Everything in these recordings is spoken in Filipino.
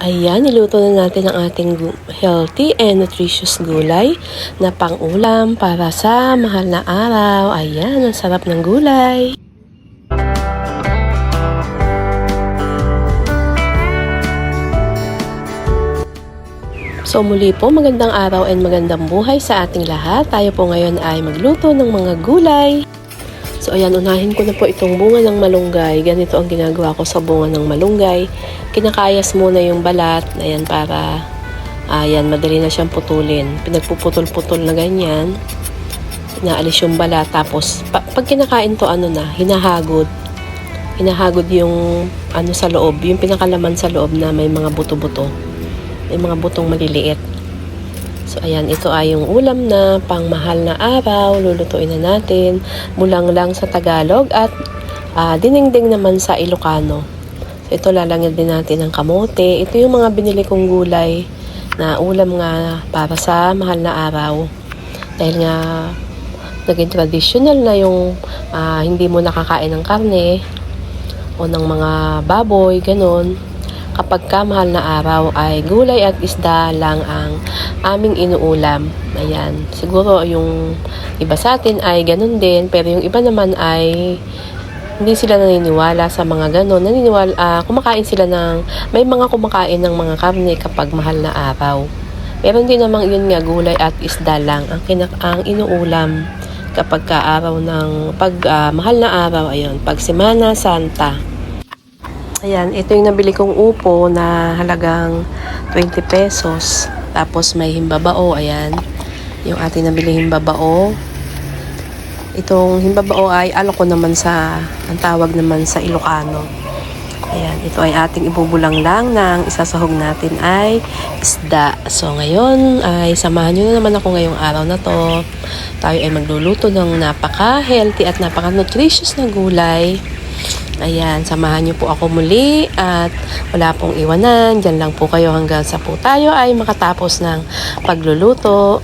Ayan, niluto na natin ang ating healthy and nutritious gulay na pang-ulam para sa mahal na araw. Ayan, ang sarap ng gulay. So muli po, magandang araw and magandang buhay sa ating lahat. Tayo po ngayon ay magluto ng mga gulay. So ayan, unahin ko na po itong bunga ng malunggay. Ganito ang ginagawa ko sa bunga ng malunggay. Kinakayas muna yung balat. Ayan, para ayan, madali na siyang putulin. Pinagpuputol-putol na ganyan. Inaalis yung balat. Tapos, pa- pag kinakain to, ano na, hinahagod. Hinahagod yung ano sa loob, yung pinakalaman sa loob na may mga buto-buto. May mga butong maliliit. So, ayan, ito ay yung ulam na pangmahal na araw. Lulutuin na natin. Mulang lang sa Tagalog at ah, dinengdeng naman sa Ilocano. Ito lalagyan din natin ng kamote. Ito yung mga binili kong gulay na ulam nga para sa mahal na araw. Dahil nga naging traditional na yung ah, hindi mo nakakain ng karne o ng mga baboy, ganun kapag ka mahal na araw ay gulay at isda lang ang aming inuulam. Ayan. Siguro yung iba sa atin ay ganun din, pero yung iba naman ay hindi sila naniniwala sa mga ganun. Naniniwala, ah, kumakain sila ng, may mga kumakain ng mga karne kapag mahal na araw. Pero hindi namang yun nga gulay at isda lang ang, kinak ang inuulam kapag ka araw ng pag ah, mahal na araw ayun pag Semana Santa Ayan, ito yung nabili kong upo na halagang 20 pesos. Tapos may himbabao, ayan. Yung ating nabili himbabao. Itong himbabao ay alok ko naman sa, ang tawag naman sa Ilocano. Ayan, ito ay ating ibubulang lang ng isasahog natin ay isda. So ngayon ay samahan nyo na naman ako ngayong araw na to. Tayo ay magluluto ng napaka-healthy at napaka-nutritious na gulay. Ayan, samahan niyo po ako muli at wala pong iwanan. Diyan lang po kayo hanggang sa po tayo ay makatapos ng pagluluto.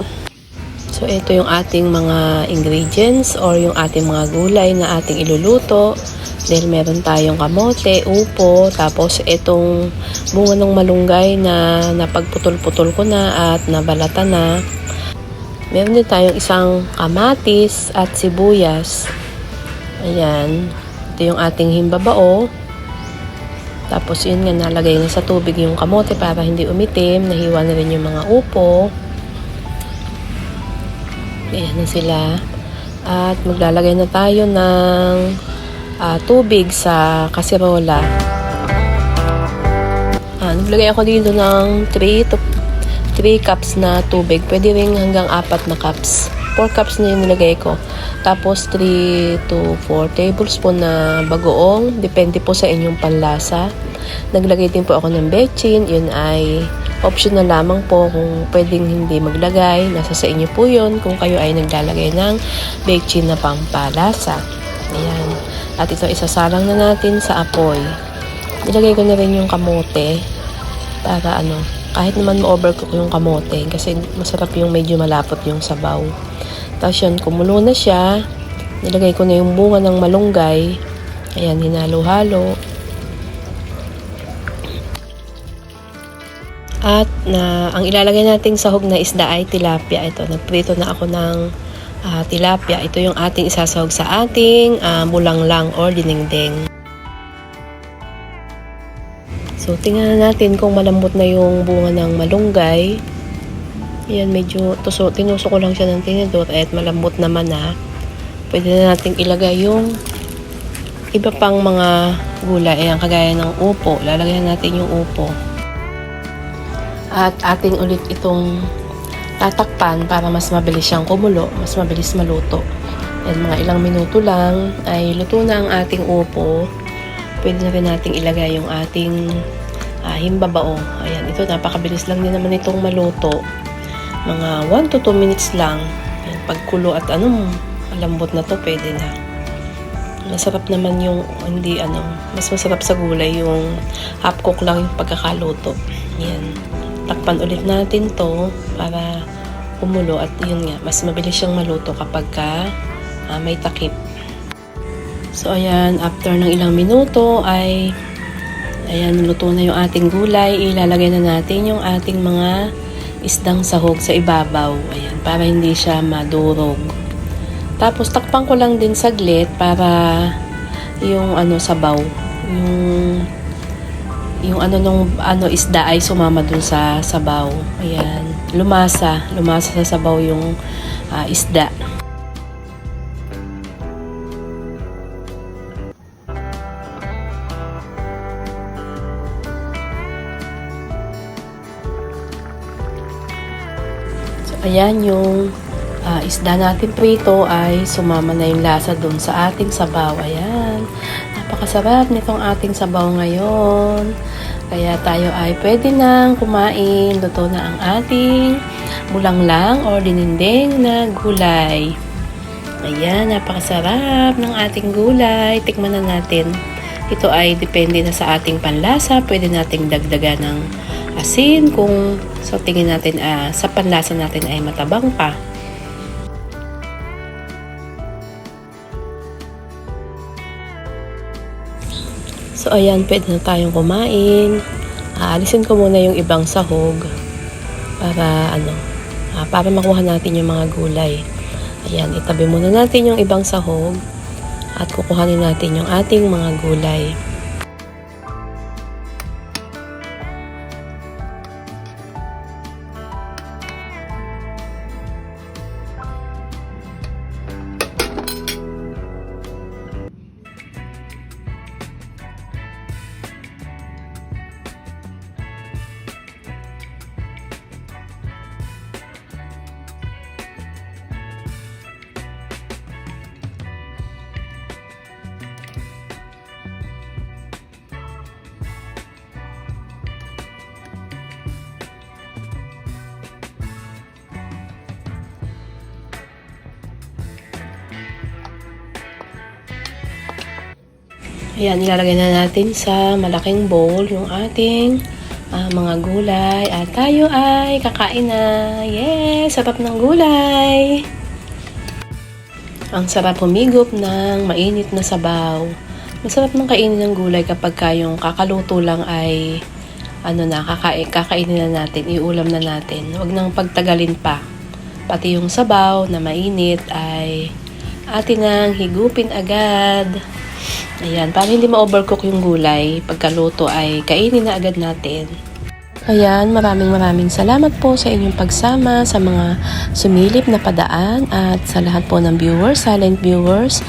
So, ito yung ating mga ingredients or yung ating mga gulay na ating iluluto. Dahil meron tayong kamote, upo, tapos itong bunga ng malunggay na napagputol-putol ko na at nabalata na. Meron din tayong isang kamatis at sibuyas. Ayan. Ito yung ating himbabao. Tapos yun nga, nalagay na sa tubig yung kamote para hindi umitim. Nahiwa na rin yung mga upo. Ayan na sila. At maglalagay na tayo ng ah, tubig sa kasirola. Ah, naglagay ako dito ng 3 to 3 cups na tubig. Pwede rin hanggang 4 na cups. 4 cups na yung nilagay ko. Tapos 3 to 4 tablespoon na bagoong. Depende po sa inyong panlasa. Naglagay din po ako ng bechin. Yun ay optional lamang po kung pwedeng hindi maglagay. Nasa sa inyo po yun kung kayo ay naglalagay ng bechin na pampalasa. Ayan. At ito isasalang na natin sa apoy. Nilagay ko na rin yung kamote para ano, kahit naman ma-overcook yung kamote kasi masarap yung medyo malapot yung sabaw. Tapos yun, kumulo na siya. Nilagay ko na yung bunga ng malunggay. Ayan, hinalo-halo. At na ang ilalagay nating sahog na isda ay tilapia. Ito, nagprito na ako ng ah, tilapia. Ito yung ating isasahog sa ating uh, bulanglang or dinengdeng. So, tingnan na natin kung malambot na yung bunga ng malunggay. Yan, medyo tuso, tinuso ko lang siya ng tinidor at malambot naman na. Pwede na natin ilagay yung iba pang mga gulay. Ayan, kagaya ng upo. Lalagyan natin yung upo. At ating ulit itong tatakpan para mas mabilis siyang kumulo, mas mabilis maluto. Yan, mga ilang minuto lang ay luto na ang ating upo. Pwede na rin nating ilagay yung ating ah, himbabao. Ayan, ito napakabilis lang din naman itong maluto. Mga 1 to 2 minutes lang. Ayan, pagkulo at ano, malambot na to, pwede na. Masarap naman yung hindi ano, mas masarap sa gulay yung half cook lang yung pagkakaluto. Yan. Takpan ulit natin to para kumulo at yun nga, mas mabilis siyang maluto kapag ka ah, may takip. So, ayan, after ng ilang minuto ay Ayan, luto na yung ating gulay. Ilalagay na natin yung ating mga isdang sahog sa ibabaw. Ayan, para hindi siya madurog. Tapos takpan ko lang din saglit para yung ano sabaw, yung yung ano nung ano isda ay sumama dun sa sabaw. Ayan, lumasa, lumasa sa sabaw yung ah, isda. So, ayan yung ah, isda natin prito ay sumama na yung lasa dun sa ating sabaw. Ayan. Napakasarap nitong ating sabaw ngayon. Kaya tayo ay pwede nang kumain. Luto na ang ating bulanglang or dininding na gulay. Ayan, napakasarap ng ating gulay. Tikman na natin. Ito ay depende na sa ating panlasa. Pwede nating dagdagan ng asin kung sa tingin natin ah, sa panlasa natin ay matabang pa. So ayan, pwede na tayong kumain. Aalisin ko muna yung ibang sahog para ano, ah, para makuha natin yung mga gulay. Ayan, itabi muna natin yung ibang sahog at kukuhanin natin yung ating mga gulay. Ayan, ilalagay na natin sa malaking bowl yung ating ah, mga gulay. At tayo ay kakain na. Yes! Sarap ng gulay! Ang sarap humigop ng mainit na sabaw. Masarap ng kainin ng gulay kapag ka yung kakaluto lang ay ano na, kakain, kakainin na natin, iulam na natin. Huwag nang pagtagalin pa. Pati yung sabaw na mainit ay atin nang higupin agad. Ayan, para hindi ma-overcook yung gulay, pagkaluto ay kainin na agad natin. Ayan, maraming maraming salamat po sa inyong pagsama, sa mga sumilip na padaan at sa lahat po ng viewers, silent viewers.